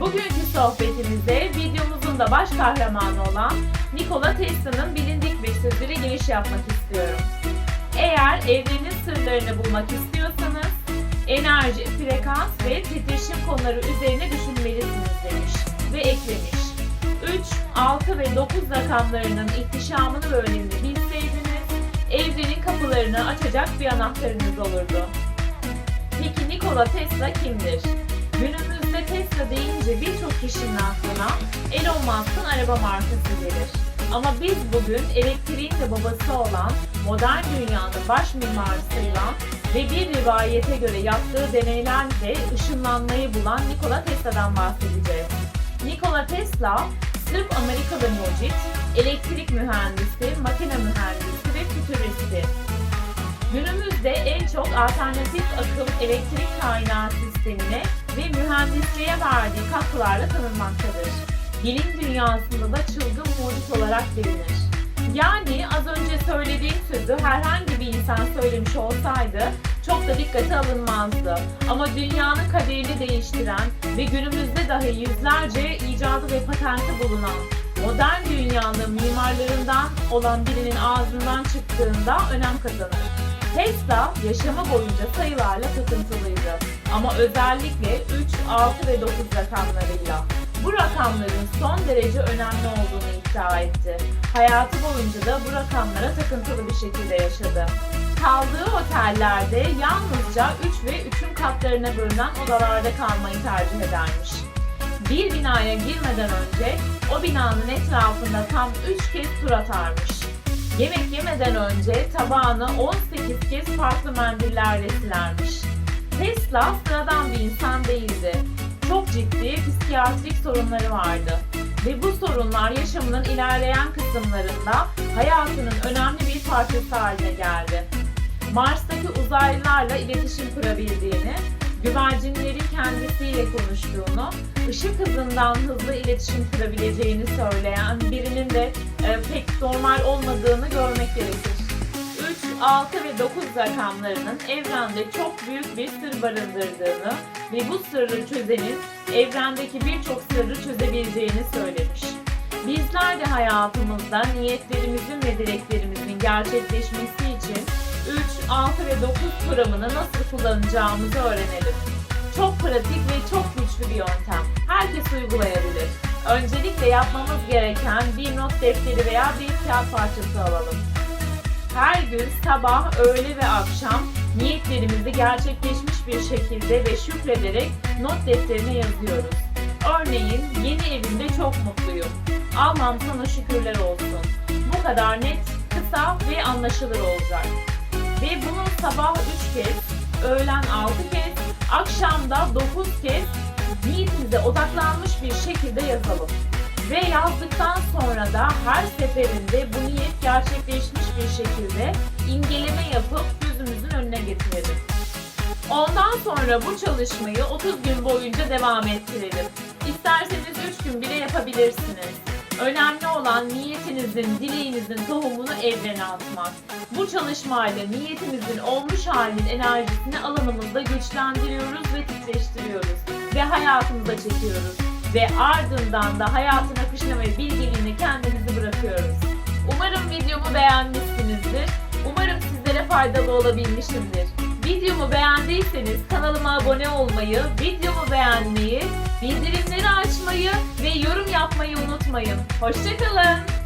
Bugünkü sohbetimizde videomuzun da baş kahramanı olan Nikola Tesla'nın bilindik bir sözüyle giriş yapmak istiyorum. Eğer evrenin sırlarını bulmak istiyorsanız enerji, frekans ve titreşim konuları üzerine düşünmelisiniz demiş ve eklemiş. 3, 6 ve 9 rakamlarının ihtişamını ve önemini bilseydiniz evrenin kapılarını açacak bir anahtarınız olurdu. Peki Nikola Tesla kimdir? Günümüzde Tesla deyince birçok kişinin aklına Elon Musk'ın araba markası gelir. Ama biz bugün elektriğin de babası olan, modern dünyanın baş mimarı sayılan ve bir rivayete göre yaptığı deneylerle ışınlanmayı bulan Nikola Tesla'dan bahsedeceğiz. Nikola Tesla, sırf Amerikalı mucit, elektrik mühendisi, makine mühendisi ve fütüristi. Günümüzde en çok alternatif akım elektrik kaynağı sistemine ve mühendisliğe verdiği katkılarla tanınmaktadır. Bilim dünyasında da çılgın mucit olarak bilinir. Yani az önce söylediğim sözü herhangi bir insan söylemiş olsaydı çok da dikkate alınmazdı. Ama dünyanın kaderini değiştiren ve günümüzde dahi yüzlerce icadı ve patenti bulunan modern dünyanın mimarlarından olan birinin ağzından çıktığında önem kazanır. Tesla yaşamı boyunca sayılarla takıntılıydı. Ama özellikle 3, 6 ve 9 rakamlarıyla. Bu rakamların son derece önemli olduğunu iddia etti. Hayatı boyunca da bu rakamlara takıntılı bir şekilde yaşadı. Kaldığı otellerde yalnızca 3 ve 3'ün katlarına bölünen odalarda kalmayı tercih edermiş. Bir binaya girmeden önce o binanın etrafında tam 3 kez tur atarmış. Yemek yemeden önce tabağını 18 kez farklı mendillerle silermiş. Tesla sıradan bir insan değildi. Çok ciddi psikiyatrik sorunları vardı. Ve bu sorunlar yaşamının ilerleyen kısımlarında hayatının önemli bir parçası haline geldi. Mars'taki uzaylılarla iletişim kurabildiğini, güvercinlerin kendisiyle konuştuğunu, ışık hızından hızlı iletişim kurabileceğini söyleyen birinin de e, pek normal olmadığını görmek gerekir. 3, 6 ve 9 rakamlarının evrende çok büyük bir sır barındırdığını ve bu sırrı çözenin evrendeki birçok sırrı çözebileceğini söylemiş. Bizler de hayatımızda niyetlerimizin ve dileklerimizin gerçekleşmesi için 3, 6 ve 9 kuramını nasıl kullanacağımızı öğrenelim. Çok pratik ve çok güçlü bir yöntem. Herkes uygulayabilir. Öncelikle yapmamız gereken bir not defteri veya bir kağıt parçası alalım. Her gün sabah, öğle ve akşam niyetlerimizi gerçekleşmiş bir şekilde ve şükrederek not defterine yazıyoruz. Örneğin yeni evimde çok mutluyum. Allah'ım sana şükürler olsun. Bu kadar net, kısa ve anlaşılır olacak. Ve bunu sabah 3 kez, öğlen 6 kez, akşamda 9 kez niyetimize odaklanmış bir şekilde yazalım. Ve yazdıktan sonra da her seferinde bu niyet gerçekleşmiş bir şekilde imgeleme yapıp gözümüzün önüne getirelim. Ondan sonra bu çalışmayı 30 gün boyunca devam ettirelim. İsterseniz 3 gün bile yapabilirsiniz. Önemli olan niyetinizin, dileğinizin tohumunu evrene atmak. Bu çalışmayla niyetimizin olmuş halinin enerjisini alanımızda güçlendiriyoruz ve titreştiriyoruz. Ve hayatımıza çekiyoruz. Ve ardından da hayatın akışına ve bilgeliğine kendimizi bırakıyoruz. Umarım videomu beğenmişsinizdir. Umarım sizlere faydalı olabilmişimdir. Videomu beğendiyseniz kanalıma abone olmayı, videomu beğenmeyi, bildirimleri açmayı ve yorum yapmayı unutmayın. Hoşçakalın.